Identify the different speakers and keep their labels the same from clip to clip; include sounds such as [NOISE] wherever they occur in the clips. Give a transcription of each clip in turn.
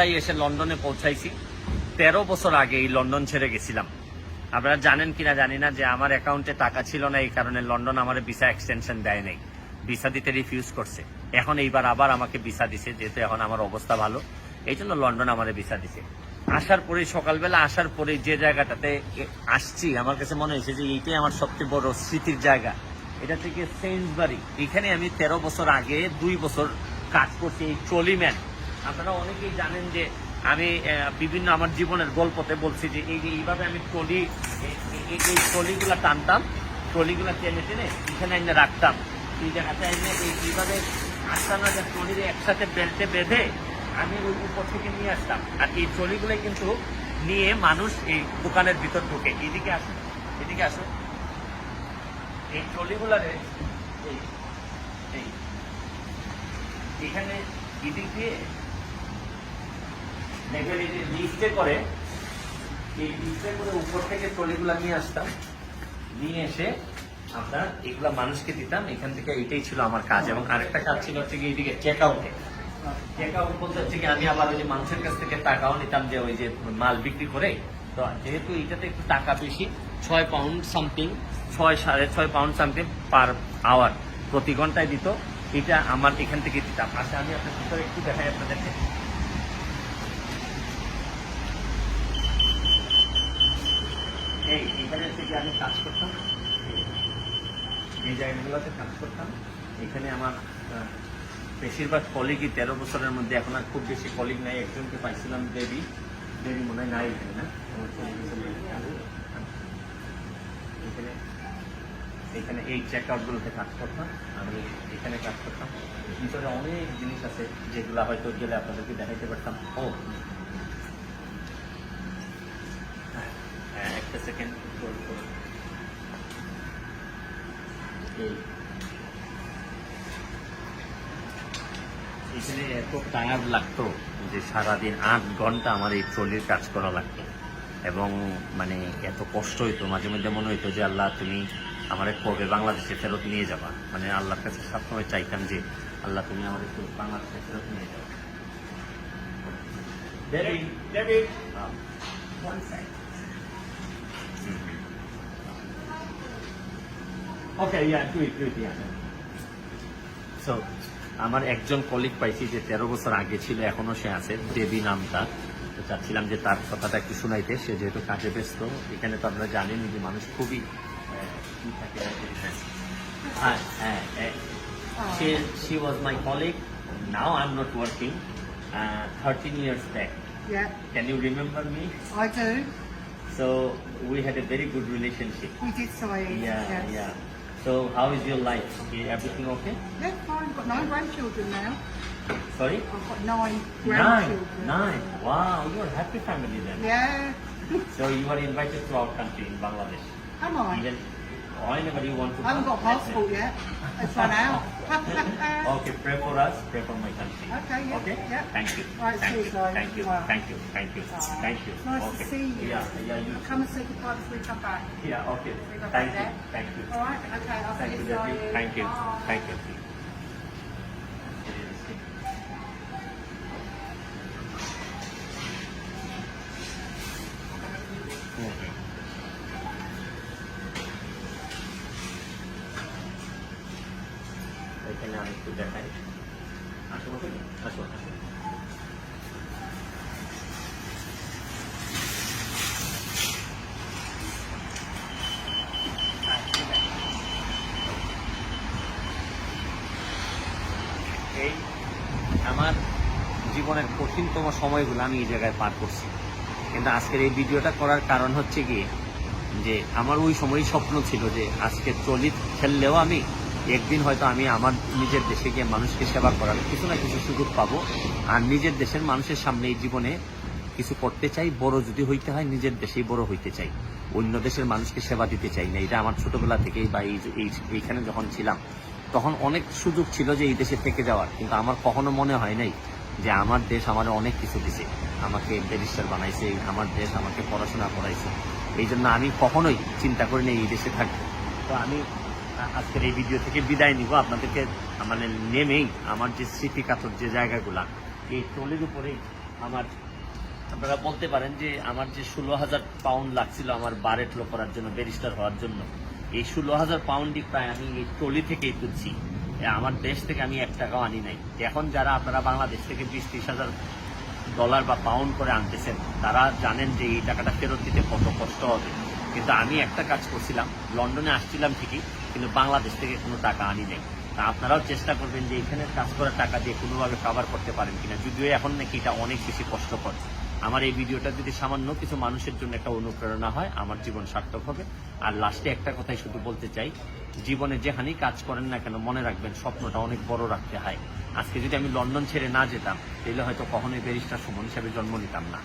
Speaker 1: সকালবেলায় এসে লন্ডনে পৌঁছাইছি। তেরো বছর আগে এই লন্ডন ছেড়ে গেছিলাম। আপনারা জানেন কিনা জানি না যে আমার অ্যাকাউন্টে টাকা ছিল না, এই কারণে লন্ডন আমার ভিসা এক্সটেনশন দেয় নাই। ভিসা দিতে রিফিউজ করছে। এখন এইবার আবার আমাকে ভিসা দিছে, যেহেতু এখন আমার অবস্থা ভালো, এই জন্য লন্ডন আমার ভিসা দিছে। আসার পরে সকালবেলা আসার পরে যে জায়গাটাতে আসছি, আমার কাছে মনে হয়েছে যে এইটাই আমার সবচেয়ে বড় স্মৃতির জায়গা। এটা থেকে সেন্সবাড়ি এখানে আমি তেরো বছর আগে দুই বছর কাজ করছি এই ট্রলিম্যান। আপনারা অনেকেই জানেন যে আমি বিভিন্ন আমার জীবনের গল্পতে বলছি যে এই যে এইভাবে আমি ট্রলি, এই- ট্রলিগুলো টানতাম, ট্রলিগুলো টেনে টেনে এখানে এনে রাখতাম। এই জায়গাতে এনে এই- এইভাবে আসতাম না যে ট্রলির একসাথে বেল্টে বেঁধে আমি ওই উপর থেকে নিয়ে আসতাম। আর এই ট্রলিগুলো কিন্তু নিয়ে মানুষ এই দোকানের ভিতর ঢুকে। এদিকে আসুন এদিকে আসুন। এই ট্রলিগুলারে এই, এখানে এদিক দিয়ে দেখবেন এই যে লিফটে করে, এই লিফটে করে উপর থেকে ট্রলিগুলা নিয়ে আসতাম। নিয়ে এসে আপনার এগুলা মানুষকে দিতাম। এখান থেকে এটাই ছিল আমার কাজ। এবং আরেকটা কাজ ছিল হচ্ছে কি এইদিকে চেক আউটে চেক আউট বলতে হচ্ছে কি আমি আবার ওই যে মানুষের কাছ থেকে টাকাও নিতাম যে ওই যে মাল বিক্রি করে। তো যেহেতু এটাতে একটু টাকা বেশি, ছয় পাউন্ড সামথিং ছয় সাড়ে ছয় পাউন্ড সামথিং পার আওয়ার প্রতি ঘন্টায় দিত। এটা আমার এখান থেকে দিতাম। আচ্ছা আমি আপনার ভিতরে একটু দেখাই আপনাদেরকে। এই এখানে আমি কাজ করতাম এই জায়গাগুলোতে কাজ করতাম। এখানে আমার বেশিরভাগ কলিগই তেরো বছরের মধ্যে, এখন আর খুব বেশি কলিগ নাই, একজনকে পাইছিলাম দেবী। দেবী মনে হয় নাই এখানে না। এখানে এখানে এই চেক আউটগুলোতে কাজ করতাম, আমি এখানে কাজ করতাম। ভিতরে অনেক জিনিস আছে, যেগুলো হয়তো গেলে আপনাদেরকে দেখাইতে পারতাম। ও হ্যাঁ, একটা সেকেন্ড এখানে এত টায়ার্ড লাগতো যে সারাদিন আট ঘণ্টা আমার এই ট্রলির কাজ করা লাগতো। এবং মানে এত কষ্ট হইতো মাঝে মধ্যে মনে হইতো যে আল্লাহ তুমি আমার কবে বাংলাদেশে ফেরত নিয়ে যাবা। মানে আল্লাহর কাছে সবসময় চাইতাম যে আল্লাহ তুমি আমার একটু বাংলাদেশে ফেরত নিয়ে. Um, one sec. Okay, yeah, do it, do it, yeah. So, আমার একজন কলিগ পাইছি যে তেরো বছর আগে ছিল এখনও সে আছে দেবী নামটা তো চাচ্ছিলাম যে তার কথাটা একটু শোনাইতে সে যেহেতু কাজে ব্যস্ত এখানে তো আপনারা জানেন যে মানুষ খুবই হ্যাঁ হ্যাঁ হ্যাঁ she, she was my colleague now I'm not working uh, 13 years back
Speaker 2: Yeah,
Speaker 1: can you remember me
Speaker 2: I do.
Speaker 1: so we had a very good relationship
Speaker 2: We did say
Speaker 1: yeah
Speaker 2: yes.
Speaker 1: yeah so how is your life Is everything okay
Speaker 2: Yeah, fine. I've got nine grandchildren now.
Speaker 1: sorry
Speaker 2: I've got nine
Speaker 1: Nine, nine. Wow, you're a happy family then.
Speaker 2: Yeah.
Speaker 1: So you are invited to our country in Bangladesh.
Speaker 2: Am I?
Speaker 1: Even whenever you want to.
Speaker 2: I haven't got passport yet. [LAUGHS] It's run out. [LAUGHS]
Speaker 1: Okay, pray for us, pray for my country.
Speaker 2: Okay, yeah,
Speaker 1: Okay?
Speaker 2: yeah.
Speaker 1: Thank you.
Speaker 2: Right,
Speaker 1: thank
Speaker 2: see
Speaker 1: you.
Speaker 2: guys.
Speaker 1: Thank you.
Speaker 2: Wow.
Speaker 1: Thank you. Thank you. Thank you.
Speaker 2: Nice
Speaker 1: okay.
Speaker 2: to see you.
Speaker 1: Yeah, yeah, you.
Speaker 2: Come and say goodbye before we come back.
Speaker 1: Yeah, okay. Thank you. Thank you.
Speaker 2: All right. Okay. I'll
Speaker 1: Thank
Speaker 2: see
Speaker 1: you,
Speaker 2: you.
Speaker 1: Thank you. Thank you. এখানে আমি একটু দেখাই। আসো এই আমার জীবনের কঠিনতম সময়গুলো আমি এই জায়গায় পার করছি। কিন্তু আজকের এই ভিডিওটা করার কারণ হচ্ছে কি যে আমার ওই সময়ই স্বপ্ন ছিল যে আজকে চলিত খেললেও আমি একদিন হয়তো আমি আমার নিজের দেশে গিয়ে মানুষকে সেবা করার কিছু না কিছু সুযোগ পাবো। আর নিজের দেশের মানুষের সামনে এই জীবনে কিছু করতে চাই, বড় যদি হইতে হয়, নিজের দেশেই বড় হইতে চাই। অন্য দেশের মানুষকে সেবা দিতে চাই না। এটা আমার ছোটবেলা থেকেই বা এই এই- এইখানে যখন ছিলাম, তখন অনেক সুযোগ ছিল যে এই দেশে থেকে যাওয়ার। কিন্তু আমার কখনো মনে হয় নাই যে আমার দেশ আমার অনেক কিছু দিছে। আমাকে ব্যারিস্টার বানাইছে, আমার দেশ আমাকে পড়াশোনা করাইছে। এই জন্য আমি কখনোই চিন্তা করি না এই দেশে থাকব। তো আমি আজকের এই ভিডিও থেকে বিদায় নিব। আপনাদেরকে মানে নেমেই আমার যে স্মৃতিকাতর যে জায়গাগুলা, এই ট্রলির উপরেই আমার, আপনারা বলতে পারেন যে আমার যে ষোলো হাজার পাউন্ড লাগছিল আমার বারেট লো করার জন্য ব্যারিস্টার হওয়ার জন্য, এই ষোলো হাজার পাউন্ডই প্রায় আমি এই টলি থেকেই তুলছি। আমার দেশ থেকে আমি এক টাকাও আনি নাই। এখন যারা আপনারা বাংলাদেশ থেকে বিশ ত্রিশ হাজার ডলার বা পাউন্ড করে আনতেছেন, তারা জানেন যে এই টাকাটা ফেরত দিতে কত কষ্ট হবে। কিন্তু আমি একটা কাজ করছিলাম, লন্ডনে আসছিলাম ঠিকই, কিন্তু বাংলাদেশ থেকে কোনো টাকা আনি নাই। তা আপনারাও চেষ্টা করবেন যে এখানে কাজ করার টাকা দিয়ে কোনোভাবে কভার করতে পারেন কিনা। যদিও এখন নাকি এটা অনেক বেশি কষ্টকর। আমার এই ভিডিওটা যদি সামান্য কিছু মানুষের জন্য একটা অনুপ্রেরণা হয়, আমার জীবন সার্থক হবে। আর লাস্টে একটা কথাই শুধু বলতে চাই, জীবনে যেখানেই কাজ করেন না কেন, মনে রাখবেন স্বপ্নটা অনেক বড় রাখতে হয়। আজকে যদি আমি লন্ডন ছেড়ে না যেতাম, তাহলে হয়তো কখনোই ব্যারিস্টার সুমন হিসাবে জন্ম নিতাম না।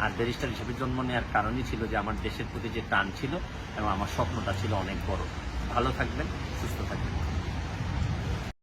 Speaker 1: আর ব্যারিস্টার হিসেবে জন্ম নেওয়ার কারণই ছিল যে আমার দেশের প্রতি যে টান ছিল এবং আমার স্বপ্নটা ছিল অনেক বড়। ভালো থাকবেন, সুস্থ থাকবেন।